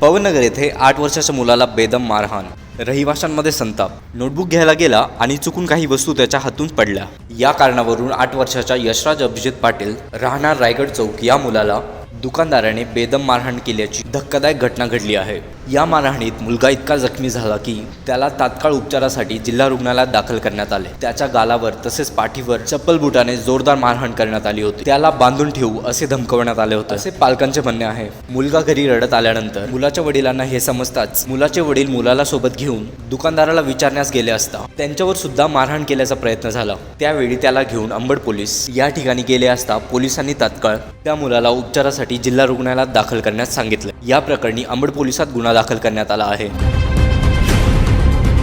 पवननगर येथे आठ वर्षाच्या मुलाला बेदम मारहाण. रहिवाशांमध्ये संताप. नोटबुक घ्यायला गेला आणि चुकून काही वस्तू त्याच्या हातून पडल्या. या कारणावरून आठ वर्षाच्या यशराज अभिजित पाटील राहणार रायगड चौक या मुलाला दुकानदाराने बेदम मारहाण केल्याची धक्कादायक घटना घडली आहे. या मारहाणीत मुलगा इतका जखमी झाला की त्याला तात्काळ उपचारासाठी जिल्हा रुग्णालयात दाखल करण्यात आले. त्याच्या गालावर तसेच पाठीवर चप्पल बुटाने जोरदार मारहाण करण्यात आली होती. त्याला बांधून ठेवू असे धमकवण्यात आले होते. असे पालकांचे म्हणणे आहे मुलगा घरी रडत आल्यानंतर मुलाच्या वडिलांना हे समजताच मुलाचे वडील मुलाला सोबत घेऊन दुकानदाराला विचारण्यास गेले असता त्यांच्यावर सुद्धा मारहाण केल्याचा प्रयत्न झाला. त्यावेळी त्याला घेऊन अंबड पोलीस या ठिकाणी गेले असता पोलिसांनी तात्काळ त्या मुलाला उपचारासाठी जिल्हा रुग्णालयात दाखल करण्यास सांगितले. या प्रकरणी अंबड पोलिसात गुन्हा दाखल करण्यात आला आहे.